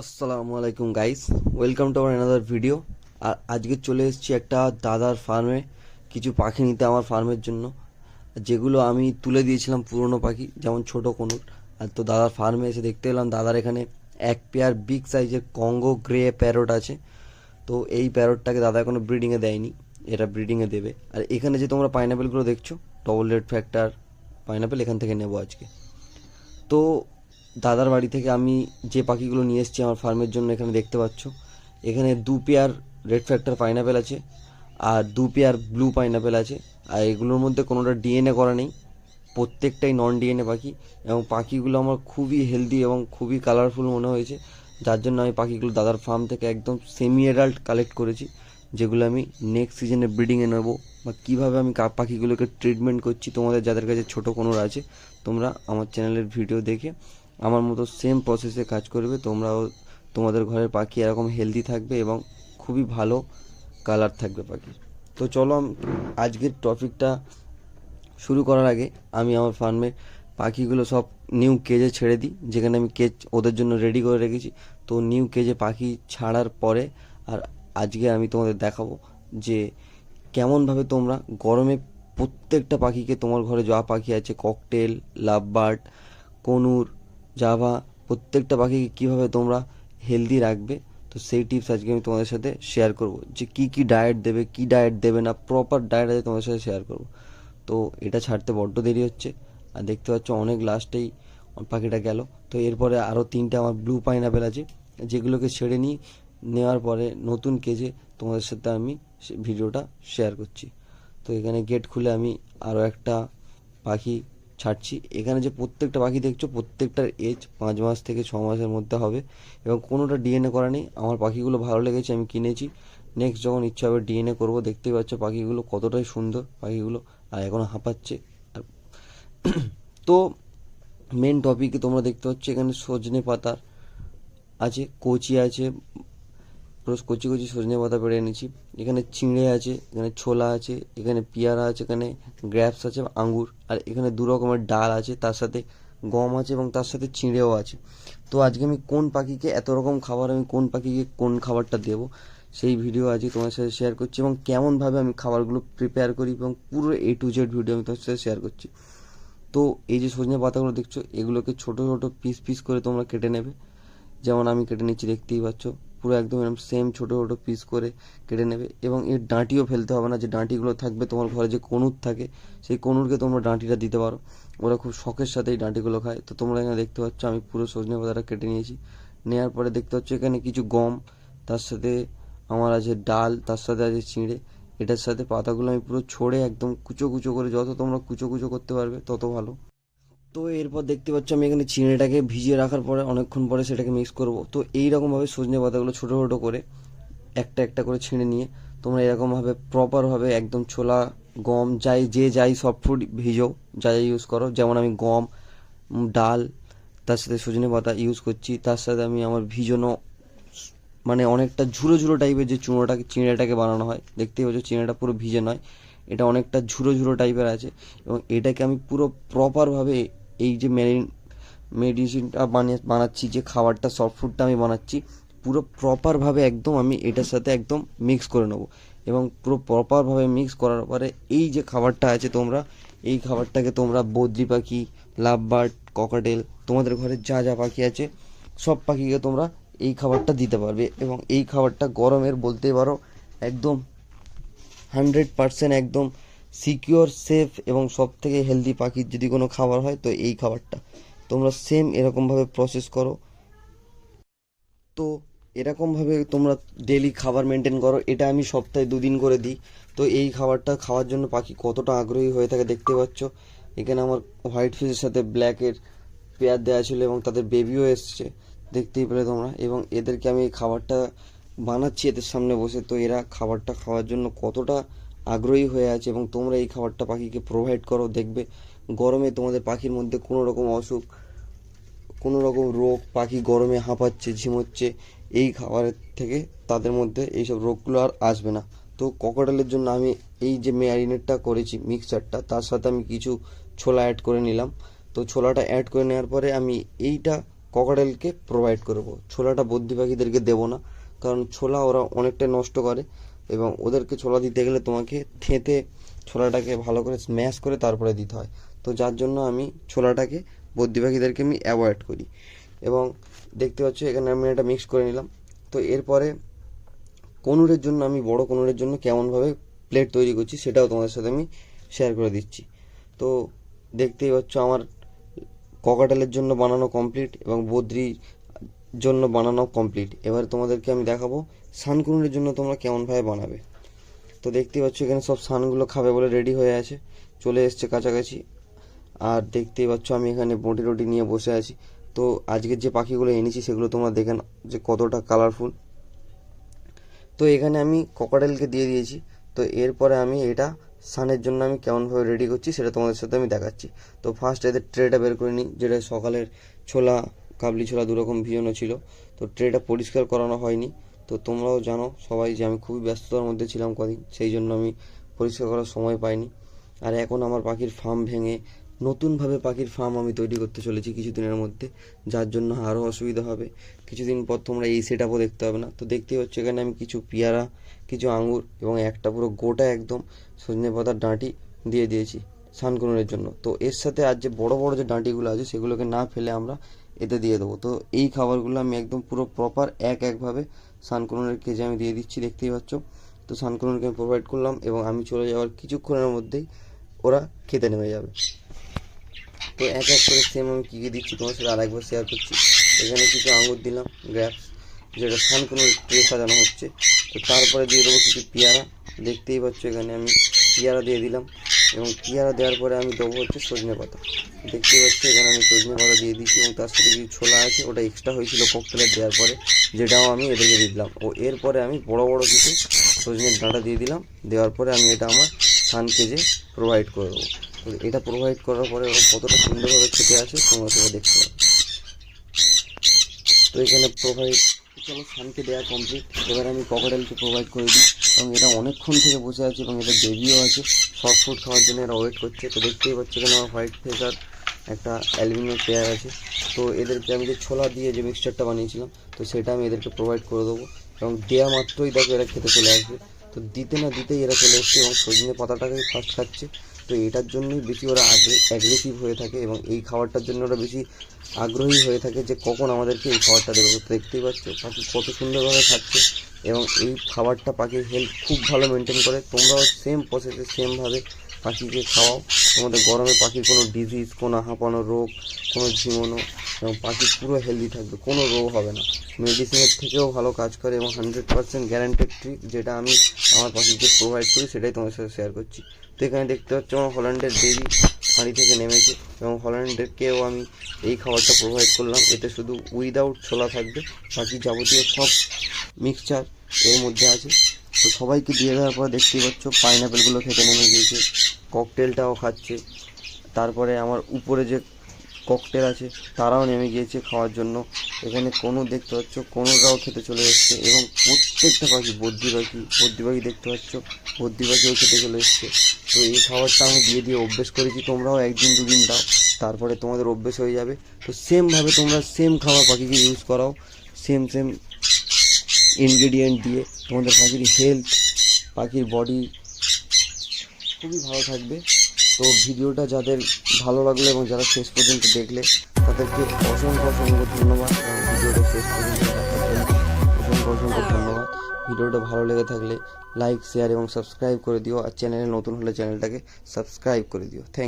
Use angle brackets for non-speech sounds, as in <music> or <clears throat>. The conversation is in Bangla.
আসসালামু আলাইকুম guys welcome to our another video আর আজকে চলে এসেছি একটা দাদার ফার্মে কিছু পাখি নিতে আমার ফার্মের জন্য। যেগুলো আমি তুলে দিয়েছিলাম পুরনো পাখি, যেমন ছোট কোনুর। আর তো দাদার ফার্মে এসে দেখতে পেলাম, দাদার এখানে এক পেয়ার বিগ সাইজের কঙ্গো গ্রে প্যারট আছে। তো এই প্যারটটাকে দাদা এখনও ব্রিডিংয়ে দেয়নি, এটা ব্রিডিংয়ে দেবে। আর এখানে যে তোমরা পাইনাপেলগুলো দেখছ ডবল রেড ফ্যাক্টর পাইনাপেল এখান থেকে নেব আজকে। তো দাদার বাড়ি থেকে আমি যে পাখিগুলো নিয়ে এসেছি আমার ফার্মের জন্য এখানে দেখতে পাচ্ছ। এখানে দু পেয়ার রেড ফ্যাক্টর পাইনাপেল আছে আর দু পেয়ার ব্লু পাইনাপেল আছে। আর এগুলোর মধ্যে কোনোটা ডিএনএ করা নেই। প্রত্যেকটাই নন ডিএনএ পাখি এবং পাখিগুলো আমার খুবই হেলদি এবং খুবই কালারফুল মনে হয়েছে। যার জন্য আমি পাখিগুলো দাদার ফার্ম থেকে একদম সেমি অ্যাডাল্ট কালেক্ট করেছি, যেগুলো আমি নেক্সট সিজনে ব্রিডিংয়ে নেব বা কীভাবে আমি পাখিগুলোকে ট্রিটমেন্ট করছি। তোমাদের যাদের কাছে ছোটো কোনোর আছে, তোমরা আমার চ্যানেলের ভিডিও দেখে আমার মতো সেম প্রসেসে কাজ করবে, তোমরাও তোমাদের ঘরের পাখি এরকম হেলদি থাকবে এবং খুবই ভালো কালার থাকবে পাখির তো চলো আজকের টপিকটা শুরু করার আগে আমি আমার ফার্মে পাখিগুলো সব নিউ কেজে ছেড়ে দিই, যেখানে আমি কেজ ওদের জন্য রেডি করে রেখেছি। তো নিউ কেজে পাখি ছাড়ার পরে আর আজকে আমি তোমাদের দেখাবো যে কেমনভাবে তোমরা গরমে প্রত্যেকটা পাখিকে তোমার ঘরে যা পাখি আছে cockatiel love bird conure Java প্রত্যেকটা পাখিকে কীভাবে তোমরা হেলদি রাখবে, তো সেই টিপস আজকে আমি তোমাদের সাথে শেয়ার করব। যে কি কি ডায়েট দেবে, কি ডায়েট দেবে না প্রপার ডায়েট আজকে তোমাদের সাথে শেয়ার করব। তো এটা ছাড়তে বড্ড দেরি হচ্ছে, আর দেখতে পাচ্ছ অনেক লাস্টেই পাখিটা গেল। তো এরপরে আরও তিনটে আমার ব্লু পাইনাপেল আছে, যেগুলোকে ছেড়ে নিই নেওয়ার পরে নতুন কেজে তোমাদের সাথে আমি ভিডিওটা শেয়ার করছি। তো এখানে গেট খুলে আমি আরও একটা পাখি ছাড়ছি। এখানে যে প্রত্যেকটা পাখি দেখছ, প্রত্যেকটার এজ পাঁচ মাস থেকে ছ মাসের মধ্যে হবে এবং কোনোটা ডিএনএ করা নেই। আমার পাখিগুলো ভালো লেগেছে, আমি কিনেছি। নেক্সট যখন ইচ্ছা হবে ডিএনএ করব, দেখতেই পাচ্ছ পাখিগুলো কতটাই সুন্দর পাখিগুলো, আর এখনও হাঁপাচ্ছে। আর <clears throat> তো মেন টপিকে তোমরা দেখতে পাচ্ছ, এখানে সজনে পাতার আছে, কচি আছে পুরো কচি কচি সজনে পাতা পেড়ে এনেছি। এখানে চিঁড়ে আছে, এখানে ছোলা আছে, এখানে পেয়ারা আছে, এখানে গ্র্যাপস আছে, আঙ্গুর। আর এখানে দু রকমের ডাল আছে, তার সাথে গম আছে এবং তার সাথে চিঁড়েও আছে। তো আজকে আমি কোন পাখিকে এত রকম খাবার, আমি কোন পাখিকে কোন খাবারটা দেবো, সেই ভিডিও আজকে তোমার সাথে শেয়ার করছি এবং কেমনভাবে আমি খাবারগুলো প্রিপেয়ার করি এবং পুরো এ টু জেড ভিডিও আমি তোমার সাথে শেয়ার করছি। তো এই যে সজনে পাতাগুলো দেখছ, এগুলোকে ছোট ছোট পিস পিস করে তোমরা কেটে নেবে। যেমন আমি কেটে নিচ্ছি, দেখতেই পাচ্ছ। পুরো একদম এরকম সেম ছোটো ছোটো পিস করে কেটে নেবে এবং এর ডাঁটিও ফেলতে হবে না। যে ডাঁটিগুলো থাকবে, তোমার ঘরে যে কনুর থাকে, সেই কনুরকে তোমরা ডাঁটিটা দিতে পারো। ওরা খুব শখের সাথে এই ডাঁটিগুলো খায়। তো তোমরা এখানে দেখতে পাচ্ছ, আমি পুরো সজনে পাতাটা কেটে নিয়েছি। নেওয়ার পরে দেখতে পাচ্ছ, এখানে কিছু গম, তার সাথে আমার আছে ডাল, তার সাথে আছে চিঁড়ে। এটার সাথে পাতাগুলো আমি পুরো ছড়ে একদম কুচো কুচো করে, যত তোমরা কুচো কুচো করতে পারবে, তত ভালো। তো এরপর দেখতে পাচ্ছ আমি এখানে চিঁড়েটাকে ভিজিয়ে রাখার পরে অনেকক্ষণ পরে সেটাকে মিক্স করব। তো এই রকমভাবে সজনে পাতাগুলো ছোটো ছোটো করে একটা একটা করে ছিঁড়ে নিয়ে তোমরা এরকমভাবে প্রপারভাবে একদম ছোলা, গম, যাই, যে যাই সব ফুড ভিজো, যা যা ইউজ করো। যেমন আমি গম, ডাল, তার সাথে সজনে পাতা ইউজ করছি। তার সাথে আমি আমার ভিজনো মানে অনেকটা ঝুরো ঝুরো টাইপের যে চুনোটাকে চিঁড়েটাকে বানানো হয়। দেখতেই পাচ্ছ চিঁড়েটা পুরো ভিজে নয়। এটা অনেকটা ঝুরো ঝুরো টাইপের আছে। এবং এটাকে আমি পুরো প্রপারভাবে এই যে মেরিন মেডিসিনটা বানিয়ে, বানাচ্ছি, যে খাবারটা সফট ফুডটা আমি বানাচ্ছি, পুরো প্রপারভাবে একদম আমি এটার সাথে একদম মিক্স করে নেব। এবং পুরো প্রপারভাবে মিক্স করার পরে এই যে খাবারটা আছে তোমরা, এই খাবারটাকে তোমরা বদ্রি পাখি লাভ বার্ড ককাটেল, তোমাদের ঘরে যা যা পাখি আছে, সব পাখিকে তোমরা এই খাবারটা দিতে পারবে। এবং এই খাবারটা গরমের বলতেই পারো, একদম হান্ড্রেড পার্সেন্ট একদম সিকিওর, সেফ এবং সব থেকে হেলদি পাখির যদি কোনো খাবার হয় তো এই খাবারটা। তোমরা সেম এরকমভাবে প্রসেস করো। তো এরকমভাবে তোমরা ডেলি খাবার মেনটেন করো। এটা আমি সপ্তাহে দুদিন করে দিই। তো এই খাবারটা খাওয়ার জন্য পাখি কতটা আগ্রহী হয়ে থাকে দেখতে পাচ্ছ। এখানে আমার হোয়াইট ফিশের সাথে ব্ল্যাকের পেয়ার দেওয়া ছিল এবং তাদের বেবিও এসছে। দেখতেই পেলে তোমরা। এবং এদেরকে আমি এই খাবারটা বানাচ্ছি এদের সামনে বসে। তো এরা খাবারটা খাওয়ার জন্য কতটা আগ্রহী হয়ে আছে এবং তোমরা এই খাবারটা পাখিকে প্রোভাইড করো, দেখবে গরমে তোমাদের পাখির মধ্যে কোনো রকম অসুখ, কোনো রকম রোগ পাখি গরমে হাঁপাচ্ছে, ঝিমোচ্ছে, এই খাবারের থেকে তাদের মধ্যে এইসব রোগগুলো আর আসবে না। তো ককটেলের জন্য আমি এই যে ম্যারিনেটটা করেছি মিক্সচারটা তার সাথে আমি কিছু ছোলা অ্যাড করে নিলাম। তো ছোলাটা অ্যাড করে নেওয়ার পরে আমি এইটা ককাটেলকে প্রোভাইড করব ছোলাটা বদ্যি পাখিদেরকে দেবো না, কারণ ছোলা ওরা অনেকটাই নষ্ট করে। এবং ওদেরকে ছোলা দিতে গেলে তোমাকে থেঁতে ছোলাটাকে ভালো করে স্ম্যাশ করে তারপরে দিতে হয়। তো যার জন্য আমি ছোলাটাকে বদ্যি পাখিদেরকে আমি অ্যাভয়েড করি। এবং দেখতে পাচ্ছ এখানে আমি এটা মিক্স করে নিলাম। তো এরপরে কনুরের জন্য আমি বড় কনুরের জন্য কেমনভাবে প্লেট তৈরি করছি সেটাও তোমাদের সাথে আমি শেয়ার করে দিচ্ছি। তো দেখতেই পাচ্ছ আমার ককাটেলের জন্য বানানো কমপ্লিট এবং বদ্রির জন্য বানানো কমপ্লিট এবার তোমাদেরকে আমি দেখাবো সানকুনুরের জন্য তোমরা কেমনভাবে বানাবে। তো দেখতেই পাচ্ছ এখানে সব সানগুলো খাবে বলে রেডি হয়ে আছে। চলে এসছে কাছাকাছি। আর দেখতেই পাচ্ছ আমি এখানে বটি রটি নিয়ে বসে আছি। তো আজকের যে পাখিগুলো এনেছি সেগুলো তোমরা দেখে যে কতটা কালারফুল তো এখানে আমি ককাটেলকে দিয়ে দিয়েছি। তো এরপরে আমি এটা সানের জন্য আমি কেমনভাবে রেডি করছি সেটা তোমাদের সাথে আমি দেখাচ্ছি। তো ফার্স্ট এদের ট্রেটা বের করে নিই, যেটা সকালের ছোলা কাবলি ছোলা দুরকম ভিজনও ছিল। তো ট্রেটা পরিষ্কার করানো হয়নি। তো তোমরাও জানো সবাই যে আমি খুবই ব্যস্ততার মধ্যে ছিলাম কদিন, সেই জন্য আমি পরিষ্কার করার সময় পাইনি। আর এখন আমার পাখির ফার্ম ভেঙে নতুনভাবে পাখির ফার্ম আমি তৈরি করতে চলেছি কিছুদিনের মধ্যে, যার জন্য আরও অসুবিধা হবে। কিছুদিন পর তোমরা এই সেট আপও দেখতে হবে না। তো দেখতেই হচ্ছে এখানে আমি কিছু পেয়ারা, কিছু আঙুর এবং একটা পুরো গোটা একদম সজনে পাতার ডাঁটি দিয়ে দিয়েছি সানকুনের জন্য। তো এর সাথে আর যে বড় বড় যে ডাঁটিগুলো আছে সেগুলোকে না ফেলে আমরা এতে দিয়ে দেবো। তো এই খাবারগুলো আমি একদম পুরো প্রপার এক একভাবে সানকুনের কেজে আমি দিয়ে দিচ্ছি, দেখতেই পাচ্ছ। তো সানকুনকে আমি প্রোভাইড করলাম এবং আমি চলে যাওয়ার কিছুক্ষণের মধ্যেই ওরা খেতে নেমে যাবে। তো এক এক করে সেম আমি কী কী দিচ্ছি তোমার সাথে আরেকবার শেয়ার করছি। এখানে কিছু আঙুর দিলাম গ্র্যাপস যেটা সানকুনো ট্রে সাজানো হচ্ছে। তো তারপরে দিয়ে দেবো কিছু পেয়ারা। দেখতেই পাচ্ছ এখানে আমি পেয়ারা দিয়ে দিলাম। এবং পেয়ারা দেওয়ার পরে আমি দেবো হচ্ছে সজনে পাতা। দেখতেই পাচ্ছি, এখানে আমি সজনে পাতা দিয়ে দিচ্ছি এবং তার সাথে কিছু ছোলা আছে, ওটা এক্সট্রা হয়েছিল ককটেলের দেওয়ার পরে, যেটাও আমি এদেরকে দিয়ে দিলাম। ও এরপরে আমি বড় বড় কিছু সজনের ডাঁটা দিয়ে দিলাম। দেওয়ার পরে আমি এটা আমার সান কেজে প্রোভাইড করে দেবো। এটা প্রোভাইড করার পরে ওরা কতটা সুন্দরভাবে খেতে আসে, তোমরা সেটা দেখতে পাবে। তো এখানে প্রোভাইড চলো সানকে দেওয়া কমপ্লিট এবার আমি ককাটেলকে প্রোভাইড করে দিই, এবং এটা অনেকক্ষণ থেকে বসে আছে এবং এটা বেবিও আছে। শর্ট ফুড খাওয়ার জন্য এরা ওয়েট করছে। তো দেখতেই পাচ্ছ এখানে আমার হোয়াইট ফেসার একটা অ্যালুমিনিয়াম পেয়ার আছে। তো এদেরকে আমি যে ছোলা দিয়ে যে মিক্সচারটা বানিয়েছিলাম, তো সেটা আমি এদেরকে প্রোভাইড করে দেবো। এবং দেওয়া মাত্রই দেখো এরা খেতে চলে আসবে। তো দিতে না দিতেই এরা চলে এসছে এবং সজনে পাতাটাকে ফার্স্ট খাচ্ছে। তো এটার জন্যই বেশি ওরা অ্যাগ্রেসিভ হয়ে থাকে এবং এই খাবারটার জন্য ওরা বেশি আগ্রহী হয়ে থাকে যে কখন আমাদেরকে এই খাবারটা দেবে। তো দেখতেই পাচ্ছ, পাখি কত সুন্দরভাবে খাচ্ছে এবং এই খাবারটা পাখির হেলথ খুব ভালো মেনটেন করে। তোমরাও সেম প্রসেসে সেমভাবে পাখিকে খাওয়াও। তোমাদের গরমে পাখির কোনো ডিজিজ কোনো হাঁপানো রোগ, কোনো ঝিমোনো এবং পাখি পুরো হেলদি থাকবে, কোনো রোগ হবে না। মেডিসিনের থেকেও ভালো কাজ করে এবং হান্ড্রেড পার্সেন্ট গ্যারান্টেড ট্রিক যেটা আমি আমার পাখিকে প্রোভাইড করি সেটাই তোমার সাথে শেয়ার করছি। তো এখানে দেখতে পাচ্ছ আমার হল্যান্ডের বেবি হাঁড়ি থেকে নেমেছে এবং হল্যান্ডেরকেও আমি এই খাবারটা প্রোভাইড করলাম। এতে শুধু উইদাউট ছোলা থাকবে, বাকি যাবতীয় সব মিক্সচার এর মধ্যে আছে। তো সবাইকে দিয়ে দেওয়ার পর দেখতেই পাচ্ছ পাইনাপেলগুলো খেতে নেমে গিয়েছে ককটেলটাও খাচ্ছে। তারপরে আমার উপরে যে ককটেল আছে, তারাও নেমে গিয়েছে খাওয়ার জন্য। এখানে কোনো দেখতে পাচ্ছ কোনোটাও খেতে চলে এসছে এবং প্রত্যেকটা পাখি বদ্যি পাখি বদ্যি পাখি দেখতে পাচ্ছ বদ্যি পাখিও খেতে চলে এসছে। তো এই খাবারটা আমি দিয়ে দিয়ে অভ্যেস করেছি, তোমরাও একদিন দুদিন দাও, তারপরে তোমাদের অভ্যেস হয়ে যাবে। তো সেমভাবে তোমরা সেম খাবার পাখিকে ইউজ করাও সেম সেম ইনগ্রেডিয়েন্ট দিয়ে তোমাদের পাখির হেলথ পাখির বডি খুবই ভালো থাকবে। তো ভিডিওটা যাদের ভালো লাগল এবং যারা শেষ পর্যন্ত দেখলে, তাদেরকে অসংখ্য অসংখ্য ধন্যবাদ। এবং ভিডিওটা শেষ পর্যন্ত অসংখ্য অসংখ্য ধন্যবাদ। ভিডিওটা ভালো লেগে থাকলে লাইক শেয়ার এবং সাবস্ক্রাইব করে দিও। আর চ্যানেলে নতুন হলে চ্যানেলটাকে সাবস্ক্রাইব করে দিও। থ্যাংক